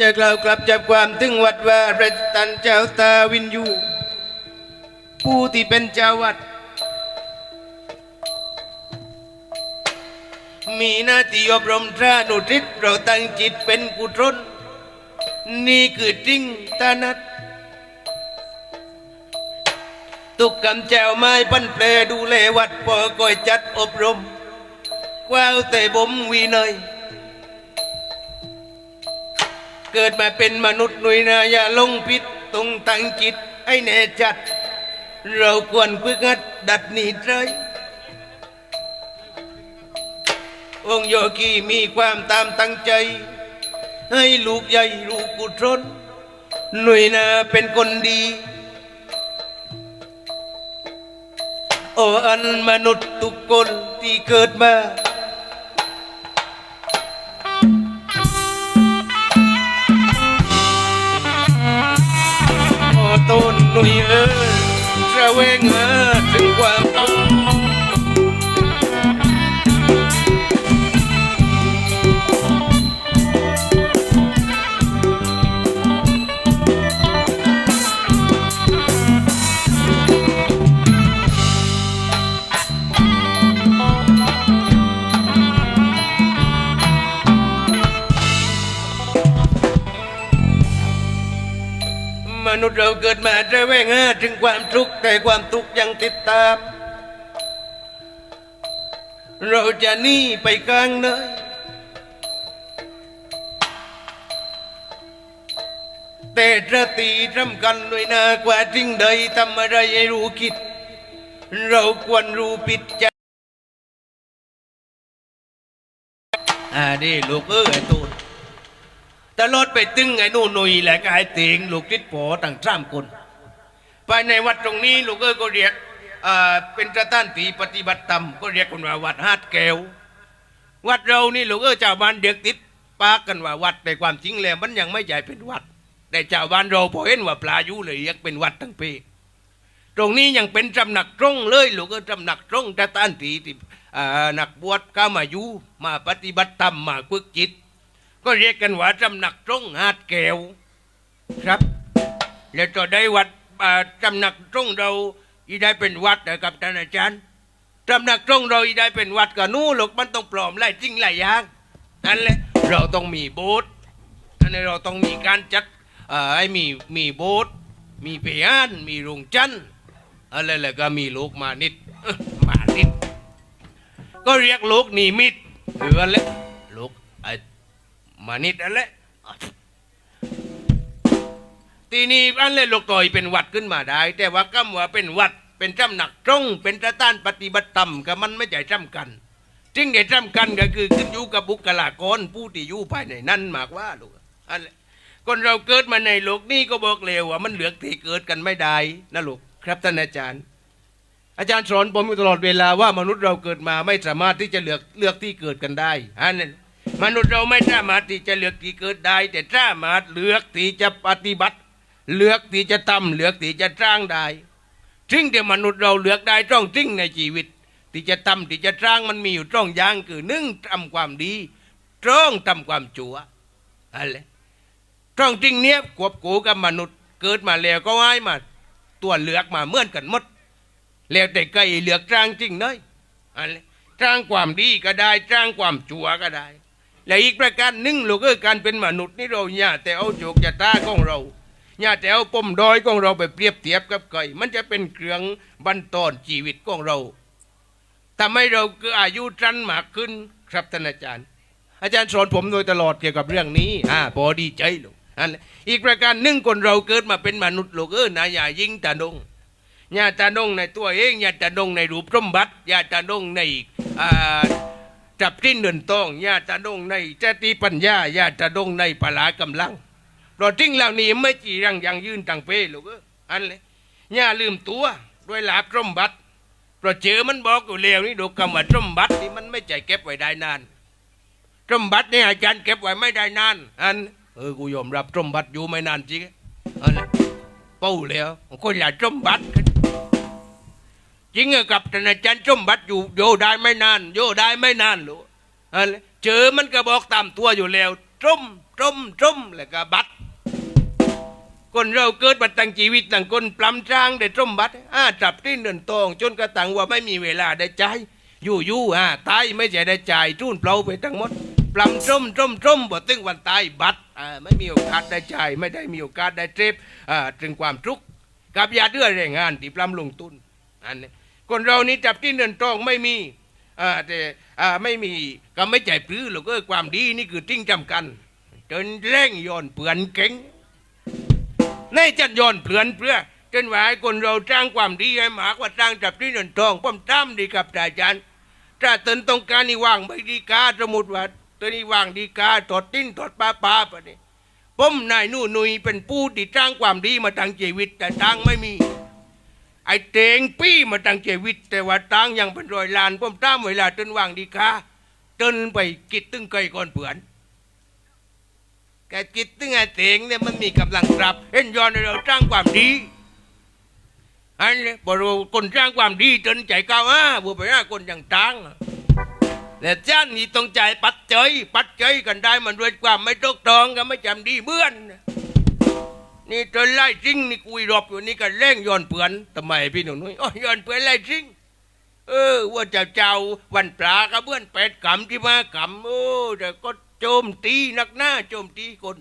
จะกล่าวกลับจับความถึงวัดว่าพระตันเจ้าตาวินยูผู้ที่เป็นเจ้าวัด มีหน้าที่อบรมพระนุทิศเราตั้งจิตเป็นกุศลนี่คือจริงตานัดตุกกำแจวไม้ปั้นเปลดูแลวัดพอก่อยจัดอบรมกว้าวแต่บ่มวีเนย เกิดมาเป็นมนุษย์หนุ่ยนาอย่าลงผิดตรงตังจิตให้แน่จัด เราควรฝึกหัดดัดนิสัยองโยกีมีความตามตั้งใจ ให้ลูกใหญ่ลูกกุศลหนุ่ยนาเป็นคนดี โออันมนุษย์ทุกคนที่เกิดมา ลีเออระเวงเออถึงความ ถึงความทุกข์แต่ความทุกข์ยังติดตาม เราจะหนีไปกลางเนยแต่สติสำคัญด้วยนะกว่าจริงใดทำอะไรให้รู้คิด เราควรรู้ปิดใจอ่านี่ลูกเอ้ยไอ้ตูนตลอดไปตึงไอ้นู่นหนุ่ยแหละก็ไอ้เตียงลูกติดโผตั้งสามคน ภายในวัดตรงนี้ลูกเอ้ยก็เรียกเป็นสถานที่ปฏิบัติธรรมก็เรียกกันว่าวัดฮาดแก้ววัดเรานี่ลูกเอ้ยเจ้าบ้านเด็กติดปากกันว่าวัดแต่ความจริงแล้วมันยังไม่ใหญ่เป็นวัด แต่เจ้าบ้านเราพอเห็นว่าปลาอยู่เลยเรียกเป็นวัดทั้งปีตรงนี้ยังเป็นตำหนักตรงเลยลูกเอ้ยตำหนักตรงสถานที่ที่อ่านักบวชก็มาอยู่มาปฏิบัติธรรมมาฝึกจิต ก็เรียกกันว่าตำหนักตรงหาดแก้วครับแล้วต่อได้วัด ตำหนักตรงเราอีได้เป็นวัดนะครับท่านอาจารย์ตำหนักตรงเราอีได้เป็นวัดก็นู่นหรอกมันต้องปลอมไล่จริงไล่ยอย่างนั่นแหละเราต้องมีโบสถ์อันนี้เราต้องมีการจัดอ่าให้มีมีโบสถ์มีเปียนมีโรงจันทร์อะไรแล้วก็มีลูกมานิดมานิด ก็เรียกลูกนิมิตหรืออะไรลูกไอ้มานิดอันแหละ ทีนี้อันเลยลูกต่อยเป็นวัดขึ้นมาได้ แต่ว่าคำว่าเป็นวัดเป็นจำหนักตรงเป็นสถานปฏิบัติธรรมกับมันไม่ใช่จำกันจึงได้จำกันก็คือขึ้นอยู่กับบุคลากรผู้ที่อยู่ภายในนั้นมากว่าลูกอันแหละคนเราเกิดมาในโลกนี้ก็บอกเลยว่ามันเหลือกที่เกิดกันไม่ได้นะลูกครับท่านอาจารย์ อาจารย์สอนผมอยู่ตลอดเวลาว่ามนุษย์เราเกิดมาไม่สามารถที่จะเลือกเลือกที่เกิดกันได้อันนั้นมนุษย์เราไม่สามารถที่จะเลือกที่เกิดได้ แต่สามารถเลือกที่จะปฏิบัติ เลือกที่จะทำเลือกที่จะสร้างได้ซึ่งแต่มนุษย์เราเลือกได้ต้องจริงในชีวิตที่จะทำที่จะสร้างมันมีอยู่ตรงอย่างคือหนึ่งทำความดีตรงทำความชั่วอะไรตรงจริงเนี้ยควบคู่กับมนุษย์ เกิดมาแล้วก็ให้มา ตัวเลือกมาเมื่อนกันหมดแล้วแต่ใครเลือกสร้างจริงเนยอะไรสร้างความดีก็ได้สร้างความชั่วก็ได้ และอีกประการหนึ่งลูกเอ้ยการเป็นมนุษย์นี่เราอย่าแต่เอาโจกจะตาของเรา อย่าแต่เอาปมดอยของเราไปเปรียบเทียบกับใครมันจะเป็นเครื่องบันทอนชีวิตของเราทำให้เราเกิดอายุสั้นมากขึ้นครับท่านอาจารย์ อาจารย์สอนผมโดยตลอดเกี่ยวกับเรื่องนี้อ่าพอดีใจลูกอันอีกประการหนึ่งคนเราเกิดมาเป็นมนุษย์ลูกเอ้ยนะอย่ายิงตาดงญาตาดงในตัวเองญาตาดงในรูปสมบัติญาตาดงในอ่าจับทิ้นเดินตองญาตาดงในจติปัญญาญาตาดงในพลากำลัง เราทิ้งเหล่านี้ไม่จีรังยังยืนตังเป้ลูกเอ้ยอันเลยอย่าลืมตัวด้วยลาบสมบัติเราเจอมันบอกอยู่แล้วนี่ดูคำว่าสมบัตินี่มันไม่ใจเก็บไว้ได้นานสมบัตินี่อาจารย์เก็บไว้ไม่ได้นาน อันเออกูยอมรับสมบัติอยู่ไม่นานจริงอันเลยป้าแล้วคนละสมบัติจริงอะกับท่านอาจารย์สมบัติอยู่โยได้ไม่นานโยได้ไม่นานหรออะไรเจอมันก็บอกตามตัวอยู่แล้วตรมจมจมแล้วก็บัด คนเราเกิดมาตั้งชีวิตตั้งคนปลำจ้างได้จมบัดอ่าจับที่เดินตอง จนกระตังว่าไม่มีเวลาได้ใจอยู่ยู่อ่าตายไม่ใช่ได้จ่ายจุนเปล่าไปทั้งหมดปลำจมจมจมบ่ตึงวันตายบัดอ่าไม่มีโอกาสได้จ่ายไม่ได้มีโอกาสได้เทปอ่าถึงความทุกข์กับยาเดือแรงงานที่ปลำลงทุนอันนี้คนเรานี่จับที่เดินตองไม่มีอ่าแต่อ่าไม่มีก็ไม่ใจปลื้อหรอกเออความดีนี่คือทิ้งจำกันจนแรงย้อนเปือนเก่ง ในจัดยอนเปลือนเพื่อจนหวาให้คนเราจ้างความดีให้มากว่าจ้างจับที่เงินทองป้อมตั้มดีกับอาจารย์ถ้าตนต้องการนี่ว่างไม่ดีกาสมมุติว่าตัวนี้ว่างดีกาตอดติ้นตอดปลาปลาปะนี่ผมนายนู่นนุยเป็นผู้ที่จ้างความดีมาทางชีวิต แต่ตังไม่มี ไอ้เตงปี้มาทางชีวิต แต่ว่าตังยังเป็นรอยลานป้อมตั้มเวลาตนว่างดีกาตนไปกิดตึงไกลก่อนเผื่อน แกจิตตึงไอ้เตงเนี่ยมันมีกำลังกลับเห็นย้อนให้เราจ้างความดีอันนี้พอเราคนจ้างความดีจนใจก้าวอะบัวไปหน้าคนอย่างจ้างแต่จ้านนี่ต้องใจปัดเจยปัดเจยกันได้มันด้วยความไม่ตกตองกันไม่จำดีเบื่อนนี่จนไล่จริงนี่คุยรอบอยู่นี่ก็เร่งย้อนเปือนทำไมพี่หนุ่มนุ้ยอ๋อย้อนเปือนไล่จริงเออว่าเจ้าเจ้าวันปลากระเบื้อนแปดกำที่มากำโอ้แต่ก็ โจมตีนักหน้าโจมตีคน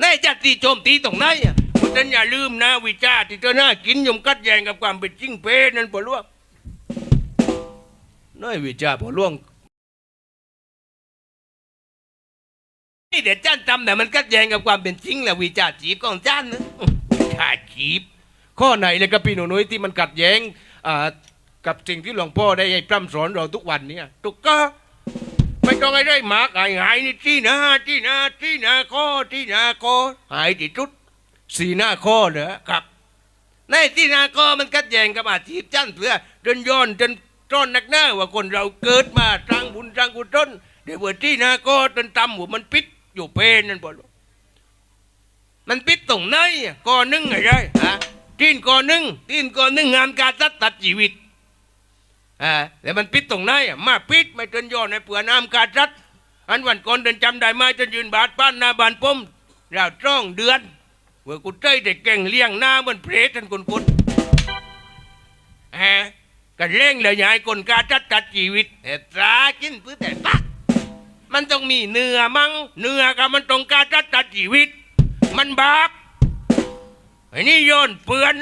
แน่จะตีโจมตีตรงไหนอะคุณท่านอย่าลืมนะวิจารณ์ที่เธอหน้ากินยมกัดแยงกับความเป็นจริงเพนั่นปะล่วงน้อยวิจารณ์ปล่วงนี่เดี๋ยวจ้านจำแต่มันกัดแยงกับความเป็นจริงแหละวิจารณ์จีบของจ้านนะวิจาจีบข้อไหนเลยกับพี่หนูนุ้ยที่มันกัดแย้งอ่ากับสิ่งที่หลวงพ่อได้ให้พร่ำสอนเราทุกวันเนี่ยตุกก็ ไม่ต้องให้ได้หมากหายหายนี่ที่หนาที่หนาที่หนาข้อที่หนาข้อหายที่จุดสีหน้าข้อเหรอครับในที่หนาข้อมันกัดแย้งกับอาชีพจันเพื่อจนย้อนจนจ้อนนักหน้าว่าคนเราเกิดมาสร้างบุญสร้างกุศลเดี๋ยวว่าที่หนาข้อจนตำหัวมันปิดอยู่เพนนั่นบ่ลมันปิดตรงไหนอก่อหนึ่งอะไรฮะทีนก่อหนึ่งทีนก่อหนึ่งงานการตัดตัดชีวิต อ่าแล้วมันปิดตรงไหนอะมาปิดไม่จนย้อในเปลือน้ำการตัดอันวันก่อนเดินจำได้ไหมจนยืนบาดป้านหน้าบานป้มราวจ้องเดือนเมื่อกูเต้ยเด็กเก่งเลี้ยงหน้าเหมันเพรทันคนคนฮะกันเร่งเลยยายคนการตัดตัดชีวิตเอ็ดตรากินพื้นแต่ปักมันต้องมีเนื้อมั้งเนื้อกับมันตรงการตัดตัดชีวิต มันบาปไอ้นี่โยนเปือน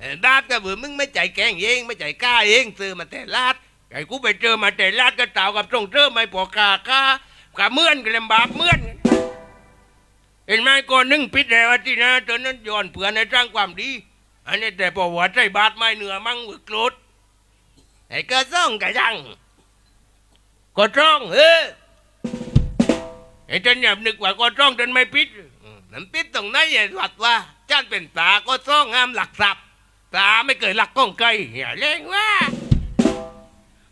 เอ้ยบาปก็เบื่อมึงไม่ใจแกงเองไม่ใจกล้าเองซื้อมาแต่ลาดไอ้กูไปเจอมาแต่ลาดก็เต่ากับตรงเจอไม่ปอกาก้ากาเมื่อนกันเลยบาปเมื่อนเห็นไหมก่อนนึ่งพิษแล้วที่นะตอนนั้นย้อนเปือในสร้างความดี อันนี้แต่พอหัวใจบาดไม่เหนือมั่งหวโกรธไอ้ก็ซ่องกะยังก็จ้องเออไอ้ฉันอย่านึกว่าก็จ้องจนไม่ปิดอืมมันปิดตรงไหนไอ้หลักว่าจ้านเป็นตาก็ซ่องงามหลักทรัพย์ ตาไม่เคยหลักก้องไกลอย่าเล่งว่า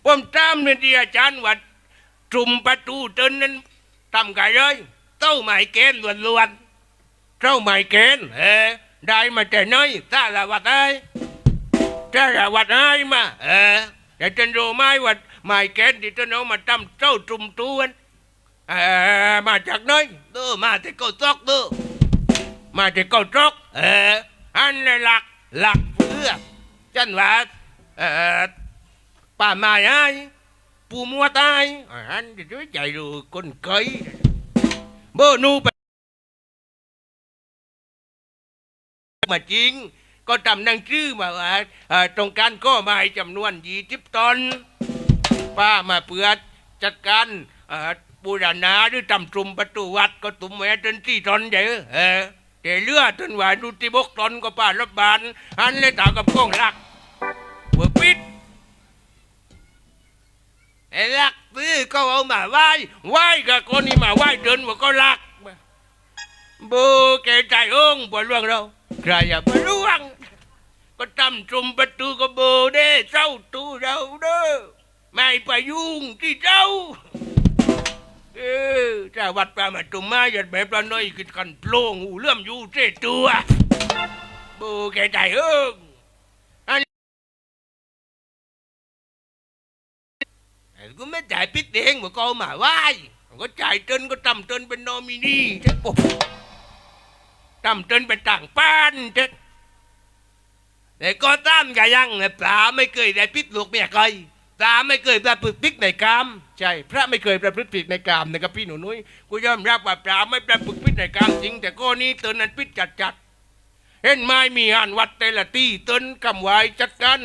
ผมตามเนี่ยที่อาจารย์วัดจุ่มประตูเตินนั้นทำกันเลยเต้าไม้เกณฑ์ล้วนๆเต้าไม้เกณฑ์เออได้มาแต่น้อยถ้าละวัดไอ้ถ้าละวัดไอ้มาเออแต่ฉันรู้ไหมว่าไม้เกณฑ์ที่ฉันเอามาทำเจ้าจุ่มตัวนเออมาจากไหนดูมาจากเกาจอกดูมาจากเกาจอกเอออันนี้หลักหลัก เพื่อจันว่าเอ่อป่าไม้ไอ้ปูมัวตายอันนี้ด้วยใจดูคนเคยเบอร์นูไปมาจริง ก็ทำหนังชื่อมาว่าตรงการก็ไม้จำนวนยี่สิบตนป้ามาเปือจัดการเอ่อบูรณาหรือทำจุมประตูวัดก็ตุ่มแม่จนที่ตนเยอะเออ แต่เลือดจนว่าดูที่บกตอนก็ป้ารถบานหันเลยตากับกล้องลักหัวปิดไอ้ลักซื้อก็เอามาไหว้ไหว้กับคนนี้มาไหว้เดินว่าก็ลักโบแกใจองค์ปวดล่วงเราใครอย่าปวดล่วงก็ทำจุมประตูก็โบเด้เจ้าตูเราเด้อไม่ไปยุ่งที่เจ้า เออถ้าวัดปลามาตุมมาหยัดแบบปลาน้อยกินกันโปลงหูเลื่อมอยู่เจตัวบูแกใจเอิงอันไอ้กูไม่จ่ายพิษเองว่าก็เอามาไหว้ก็จ่ายเตินก็ตำเตินเป็นนอมินีเจ๊ปุ๊บตำเตินเป็นต่างป้านเจ๊แต่ก็ตามกะยังเนี่ยปลาไม่เคยได้พิษลูกเมียใคร ปลาไม่เคยประพฤติผิดในกามใช่พระไม่เคยประพฤติผิดในกามนะครับพี่หนูนุ้ยกูยอมรับว่าปลาไม่ประพฤติผิดในกามจริง แต่ก็นี้เตินนั้นพิษจัดจัดเห็นไม้มีงานวัดแต่ละที่เต้นกำไว้จัดกัน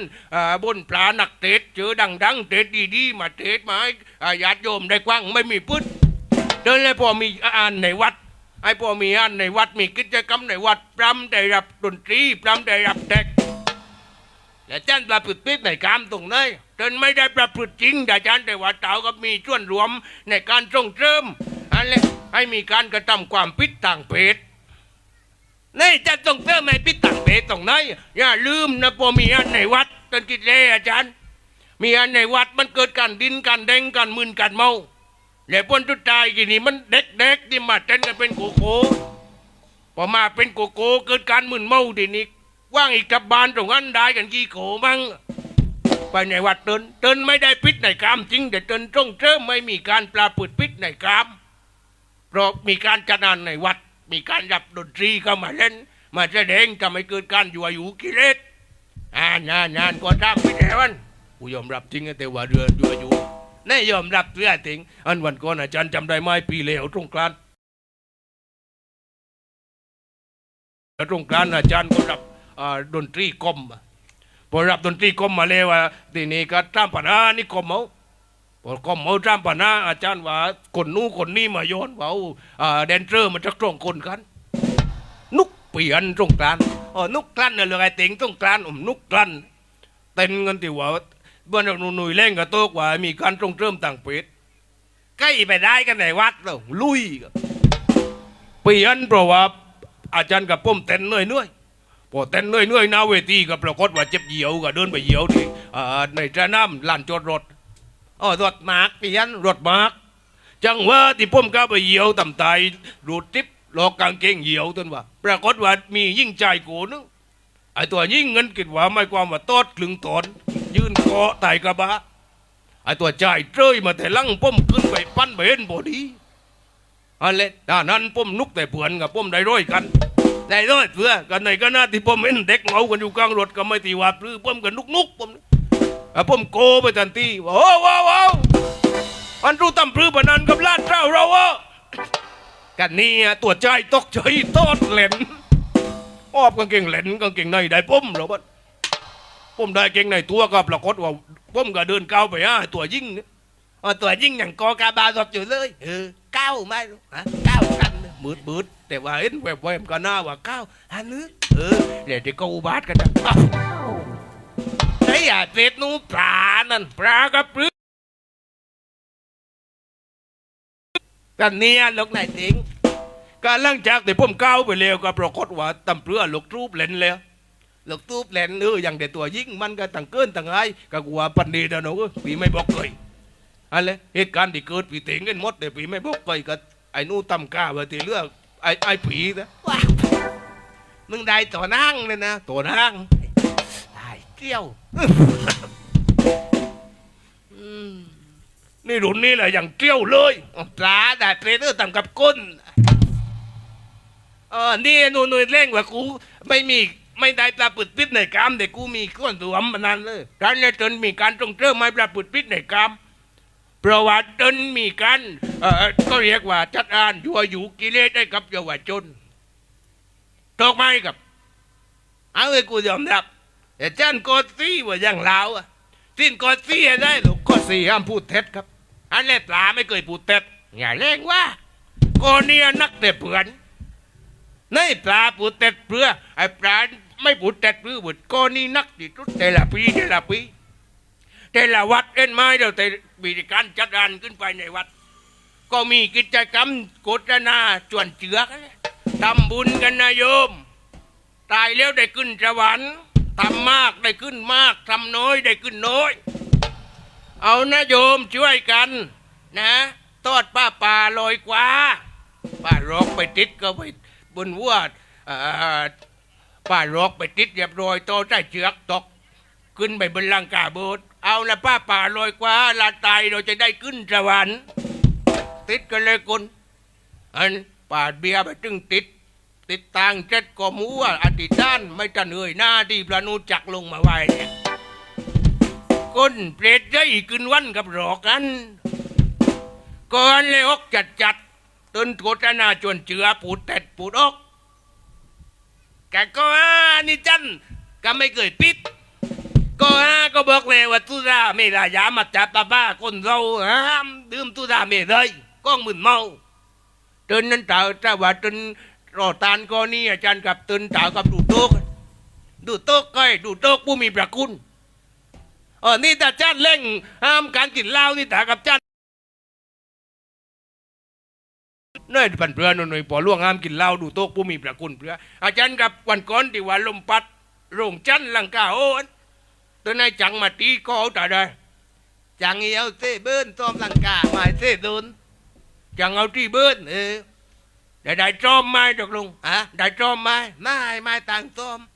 บนปลาหนักเทศเจอดังดังเทศดีๆมาเทศมาให้อ่าญาติโยมได้กว้างไม่มีพุทธเดินเลยพอมีอ่านในวัดไอ้พอมีอ่านในวัดมีกิจกรรมในวัดพรำได้รับดนตรีพรำได้รับแดก แต่จันประพฤติผิดในกามตรงนเดินไม่ได้ประพฤติจริงแต่จันแต่ว่าเต่าก็มีส่วนรวมในการส่งเสริมอันนี้ให้มีการกระทำความผิดต่างเพศนี่จะต้องเติมให้พิตังเปตรงไหนอย่าลืมนะพอมีอันในวัดตนกิจเลอาจารย์ มีอันในวัดมันเกิดการดินการเด้งการมึนการเมาแล้วพนทุดท้ายกี่นี่มันเด็กๆที่มาเต้นกันเป็นโกโก้พอมาเป็นโกโก้เกิดการมึนเมาทีนี้ ว่างอีกกับบานตรงนั้นได้กันกี่โขมั้งไปในวัดเตินเตินไม่ได้พิษในกรรมจริงแต่เตินต้องเริ่มไม่มีการปลาปุดพิษในกรรมเพราะมีการจัดงานในวัด มีการรับดนตรีเข้ามาเล่น มาแสดงทำให้เกิดการยั่วยุกิเลสอ่านงานงานก็ทำไปแล้วมันกูยอมรับจริงแต่ว่าเรือยั่วยุนี่ยอมรับเรื่องจริงอันวันก่อนอาจารย์จำได้ไหมปีเลวตรงกลางแล้วตรงกลางอาจารย์ก็รับ ดนตรีกรมพอรับดนตรีกรมมาแล้วว่าทีนี้ก็ตามปัญหานี่กรมเอาพอก็เมาจ้ามปานาอาจารย์ว่าคนนู้คนนี้มาโยนว่าเดนเซอร์มันจะตรงคนกัน นุกเปลี่ยนตรงกลางอ๋อนุกกลั้นเนี่ยเรื่องไอ้ต็งตรงกลางอมนุกกลั้นเต้นกันที่ว่าเบื่อหนุ่ยเล่นกับโต๊ะว่ามีการตรงเริ่มต่างเพศใกล้ไปได้กันในวัดแล้วลุยเปลี่ยนเพราะว่าอาจารย์กับป้มเต้นเหนื่อยเนื่อย พอเต้นเหนื่อยๆหน้าเวทีก็ปรากฏว่าเจ็บเหยียวก็เดินไปเหยียวที่อ่าในสนามลานจอดรถอ๋อรถมากเปลี่ยนรถมากจังว่าที่ผมก้าไปเหยียวต่ำไตรูดทิปหลอกกางเกงเหยียวต้นว่า ปรากฏว่ามียิ่งใจายกูนึงไอตัวยิ่งเงินกิดว่าไม่ความว่าตอดคลึงตอน ยืนเกาะไตกระบะไอตัวใจเจ้ยมาแต่ลังป้มขึ้นไปปั้นไปเห็นบอดีอันเล็ด้านนั้นป้มนุกแต่เผื่อนกับป้มได้ร้อยกัน ได้ร้อยเพื่อกันในก็น่าที่ป้มเห็นเด็กเมากันอยู่กลางรถก็ไม่ตีว่าปลื้อป้มกันนุกนุกๆป้มอะผมโกไปทันทีว่าโอ้ว้าวว้าวมันรู้ตำพรือปนันกับลาดเจ้าเราอะกันนี่ตัวใจตกใจโตดเหลนออบกางเกงเหลนกางเกงในได้ปุ้มเราบัดปุ้มได้เกงในตัวก็ปรากฏว่าปุ้มก็เดินก้าวไปอะตัวยิ่งเนี่ยอะตัวยิ่งอย่างกอกาบาสอบอยู่เลยเออก้าวไม่รู้ฮะก้าวกัน มืดมืดๆแต่ว่าเห็นแวบๆก็น่าว่าก้าวฮันนึกเออเดี๋ยวจะกูบาดกันนะอ้าวไอ้ยาเป็ดนูปลานั่นปลากระปรึกกันเนี่ยลูกนายติงก็หลังจากที่ผมก้าวไปเร็วก็ปรากฏว่าตำเพื่อลูกทูบเล่นแล้วลูกทูบเล่นเอออย่างเด็ดตัวยิ่งมันก็ต่างเกินต่างไอ้ก็กลัวปันดีนะหนูปีไม่บอกเลยอะไรเหตุการณ์ที่เกิดปีเต็งกันหมดแต่ปีไม่บอกเลยก็ ไอ้หนู่ตำกล้าว่าที่เลือกไอ้ไอ้ผีนะว้าวมึงได้ตัวนั่งเลยนะตัวนั่งตายเกี้ยวอืมนี่รุ่นนี้แหละอย่างเกี้ยวเลยปลาแต่เทรเดอร์ต่ำกับก้นเออนี่หนูหนูเร่งว่ากูไม่มีไม่ได้ปลาปุดพิษในกรรมแต่กูมีก้นรวมมานานเลยการเลยจนมีการตรงเติมไม่ปลาปุดพิษในกรรม เพราะว่าจนมีการเอ่อก็เรียกว่าจัดอ่านยั่วยุกิเลสได้กับเยาวชนถูกไหมครับเอาเลยกูยอมรับแต่จันกอดซี่ว่าอย่างลาวอะสิ้นกอดซี่ได้หรอกกอดซี่ห้ามพูดเท็จครับ อันแรกปลาไม่เคยพูดเท็จอย่าเร่งว่าก็เนียนักแต่เผื่อนในปลาพูดเท็จเพื่อไอ้ปลาไม่พูดเท็จเพื่อบุตรก็นี่นักที่สุดแต่ละปีแต่ละปี แต่ละวัดเอ็นไม้เราแต่มีการจัดการขึ้นไปในวัด ก็มีกิจกรรมโฆษณาชวนเจือกทำบุญกันนะโยม ตายแล้วได้ขึ้นสวรรค์ทำมากได้ขึ้นมากทำน้อยได้ขึ้นน้อย เอานะโยมช่วยกัน นะทอดป้าป่าลอยกว่าป้ารอกไปติดก็ไปบนวัวป้ารอกไปติดเรียบร้อยโตใต้เชือกตกขึ้นไปบนลังกาโบส เอาละป้าป่าลอยกว่าลาตายเราจะได้ขึ้นสวรรค์ติดกันเลยคนอันปาดเบียร์ไปตึงติด ติดทางเจ็ดก็มัวอธิษฐานไม่จะเหนื่อยหน้าที่พระนูจักลงมาไหวเนี่ยก้นเปรตได้ขึ้นวันกับหลอกกันก่อนเลยอกจัดจัดต้นโกตนาจวนเจือปูดแตดปูดอกแกก็อ่านี่จันก็ไม่เคยปิด ก็ฮะก็บอกเลยว่าตุราไม่ลายามาจับตาบ้าคนเราห้ามดื่มตุราไม่เลยก้องมึนเมาเตือนนั้นตาถ้าว่าเตือนรอตานก็นี่อาจารย์กับเตือนตากับดูโต๊ะดูโต๊ะก้อยดูโต๊ะผู้มีประคุณเออนี่ตาจานเล่งห้ามการกินเหล้านี่ตากับจานเน่ยปันเปลือนหน่อยพอล่วงห้ามกินเหล้าดูโต๊ะผู้มีประคุณเปลืออาจารย์กับวันก่อนที่ว่าลมพัดโรงจันทร์ลังกาโอ นตัว này chẳng mà tí có trả đời chẳng yêu tê bên tôm lăng cả mà tê đốn chẳng ao tri bên ừ. để đại trôm mai được luôn hả đại trôm mai mai mai tàng tôm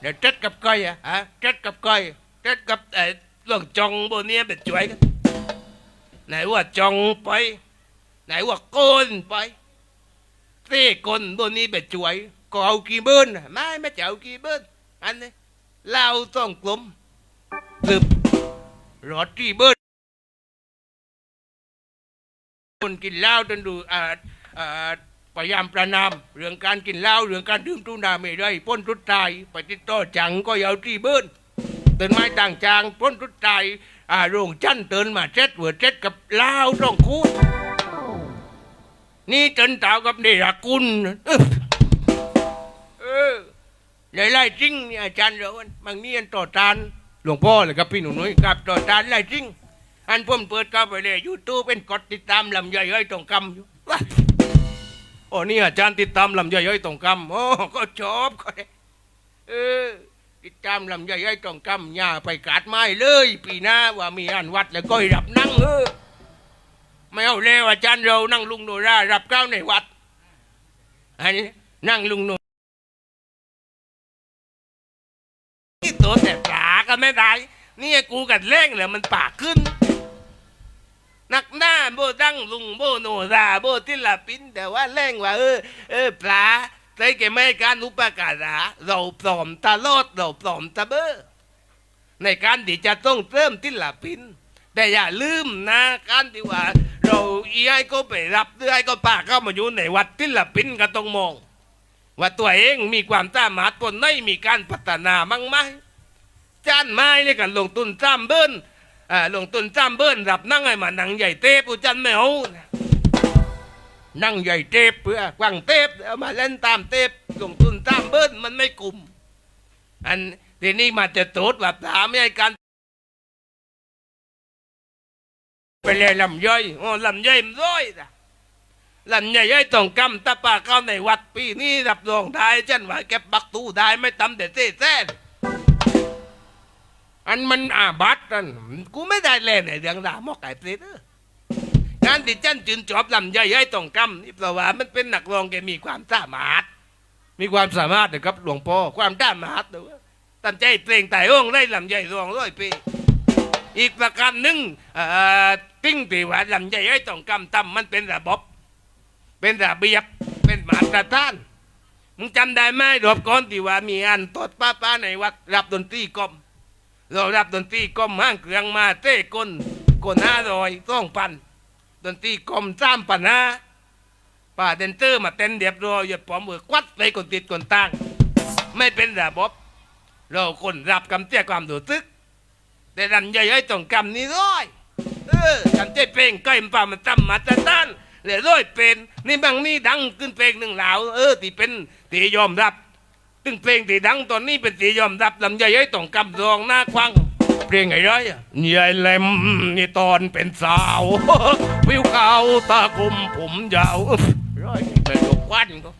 để trách cặp coi à hả trách cặp coi trách cặp ờ, lần chồng bồ nia bị chuối này ว่าจองไป ไหนว่าโกนไปเต้กนบนนี้ไปช่วยก็เอากี่เบิ้ลไม่ไม่จะเอากี่เบิ้ลอันนี้ เหล้าต้องกลมตึบรอที่เบิร์ดคนกินเหล้าจนดูอ่าอ่าพยายามประนามเรื่องการกินเหล้าเรื่องการดื่มตุนาไม่ได้พ้นทุดตายไปติดต่อจังก็อยาวที่เบิร์ดเตือนไม้ต่างจางพ้นทุดตายอ่าโรงจันเตือนมาเจ็ดหัวเจ็ดกับเหล้าต้องคูดนี่เจนเต่ากับเดรักกุลเออเออ หลายๆจริงเนี่ยอาจารย์เราบางนี่อันต่อตานหลวงพ่อเลยครับพี่หนุ่มนุ้ยกับต่อตานหลายจริง อันผมเปิดเข้าไปเลยยูทูบเป็นกดติดตามลำยเอ้ยตรงคำอยู่ว้าโอ้นี่อาจารย์ติดตามลำยเอ้ยตรงคำโอ้ก็ชอบก็ได้เออติดตามลำยเอ้ยตรงคำอย่าไปกาดไม้เลย ปีหน้าว่ามีอันวัดแล้วก็รับนั่งเออไม่เอาเลยอาจารย์เรานั่งลุงโนรารับเก้าในวัดอันนี้นั่งลุงโน นี่ตัวแต่ปลาก็ไม่ได้นี่กูกัดเล่งเหลยมันปากขึ้น นักหน้าโบดั้งลุงโบโนราโบทิลาปิน แต่ว่าเล่งว่า เออ เออปลาใส่แกไม่การอุปการะเราปลอมตาโลดเราปลอมตาเบอในการที่จะต้องเริ่มทิลาปิน แต่อย่าลืมนะการที่ว่า เราอีไอ้ก็ไปรับหรือไอก็ปากเข้ามาอยู่ในวัดทิลาปินก็ต้องมองว่าตัวเองมีความสามารถคนไหนมีการพัฒนามั่งไหม จานไม้เนี่ยกันลงทุนจ้ามเบิ้ลอ่าลงทุนจ้ามเบิ้ลรับนั่งไอ้มานั่งใหญ่เทปอุจันไม่เอานั่งใหญ่เทปเพื่อกวางเทปเอามาเล่นตามเทปลงทุนจ้ามเบิ้ลมันไม่กลุ่มอันทีนี้มาจะโตดแบบถามไม่การไปเลยลำย่อยโอ้ลำย่อยมันร้อยนะหลันใหญ่ต้องกำตาปาเข้าในวัดปีนี้รับรองได้เช่นว่าเก็บบักตู้ได้ไม่ตำแต่เส้น อันมันอาบัตนั่นกูไม่ได้เล่นในเรื่องราวมอกไก่เปรตเอองานที่จันจืนจอบลำใหญ่ๆต้องกำนี่เพราะว่ามันเป็นนักร้องแกมีความสามารถ มีความสามารถนะครับหลวงพ่อความสามารถด้วยตั้งใจเพลงแต่องได้ลำใหญ่รองร้อยปีอีกประการหนึ่งเอ่อติ้งตีว่าลำใหญ่ๆต้องกำตำมันเป็นระบบ เป็นระเบียบเป็นมาตรฐานมึงจำได้ไหมรอบก่อนที่ว่ามีอันตดป้าป้าในวัดรับดนตรีกลม เรารับดนตรีกลมห้างเครื่องมาเต้กลกลห้าร้อยต้องพันดนตรีกลมสามปันห้าป้าเดนเตอร์มาเต้นเดียบรอยอย่าปอมมือควัดไปคนติดคนตั้งไม่เป็นระบบเราคนรับกำเตี้ยความดูซึก แต่ดันใหญ่ไอ้ต้องกำนี้ร้อยเออจำใจเพลงใกล้ป่ามันจำมมาตรฐานเลยร้อยเป็นนี่บางนี่ดังขึ้นเพลงหนึ่งเหลาเออที่เป็นตียอมรับ ตึงเพลงที่ดังตอนนี้เป็นตียอมรับลำไยไอ้ต้องกำรองหน้าควังเพลงไอ้ไรอะยายแหลมนี่ตอนเป็นสาว วิวขาวตาคมผมยาวร้อยเป็นกควันก็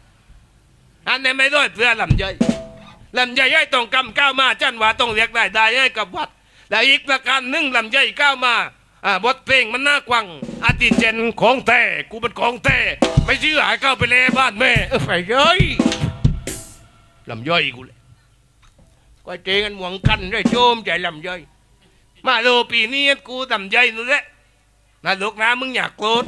อันนี้ไม่ร้อยเพื่อลำไยลำไยไอ้ต้องกำก้าวมาจันว่าต้องเรียกได้ได้ให้กับวัด แล้วอีกประการหนึ่งลำไยก้าวมาอ่าบทเพลงมันน่ากวังอาติเจนของแท้กูเป็นของแท้ไม่เชื่อให้เข้าไปเลยบ้านแม่เออไฟเย้ย ลำย่อยกูเลยก็เจกันหวงกันได้โจมใจลำย่อย มาโลปีนี้กูลำย่อยนู่นแหละนะลูกนะมึงอยากโกรธ